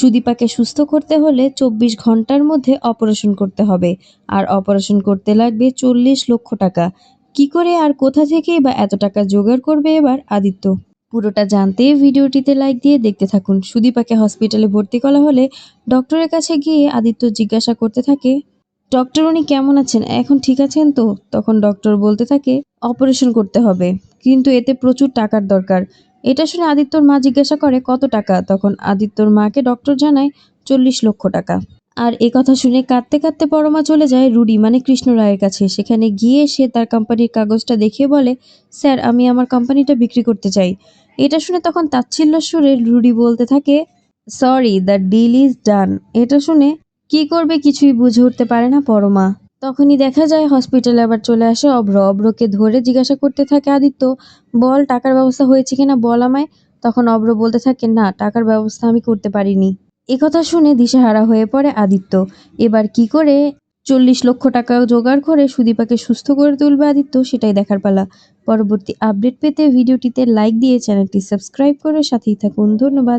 সুদীপাকে সুস্থ করতে হলে চব্বিশ ঘণ্টার মধ্যে অপারেশন করতে হবে। আর অপারেশন করতে লাগবে চল্লিশ লক্ষ টাকা। কি করে আর কোথা থেকে বা এত টাকা জোগাড় করবে এবার আদিত্য? পুরোটা জানতে ভিডিওটিতে লাইক দিয়ে দেখতে থাকুন। সুদীপাকে হসপিটালে ভর্তি করা হলে ডক্টরের কাছে গিয়ে আদিত্য জিজ্ঞাসা করতে থাকে, ডক্টর, উনি কেমন আছেন? এখন ঠিক আছেন তো? তখন ডক্টর বলতে থাকে, অপারেশন করতে হবে। কিন্তু এতে প্রচুর টাকার দরকার। এটা শুনে আদিত্যর মা জিজ্ঞাসা করে, কত টাকা? তখন আদিত্যর মাকে ডক্টর জানায়, চল্লিশ লক্ষ টাকা। আর এ কথা শুনে কাঁদতে কাঁদতে পরমা চলে যায় রুডি মানে কৃষ্ণ রায়ের কাছে। সেখানে গিয়ে সে তার কোম্পানির কাগজটা দেখিয়ে বলে, স্যার, আমি আমার কোম্পানিটা বিক্রি করতে চাই। এটা শুনে তখন তাচ্ছিল্য সুরে রুডি বলতে থাকে sorry the deal is done এটা শুনে কি করবে কিছুই বুঝে উঠতে পারে না পরমা। তখনই দেখা যায় হসপিটালে আবার চলে আসে অভ্র। অভ্রকে ধরে জিজ্ঞাসা করতে থাকে আদিত্য, বল, টাকার ব্যবস্থা হয়েছে কিনা বল আমায়? তখন অভ্র বলতে থাকে, না, টাকার ব্যবস্থা আমি করতে পারিনি। একথা শুনে দিশেহারা হয়ে পড়ে আদিত্য। এবার কি করে চল্লিশ লক্ষ টাকা জোগাড় করে সুদীপাকে সুস্থ করে তুলবে আদিত্য সেটাই দেখার পালা। পরবর্তী আপডেট পেতে ভিডিওটিতে লাইক দিয়ে চ্যানেলটি সাবস্ক্রাইব করে সাথেই থাকুন। ধন্যবাদ।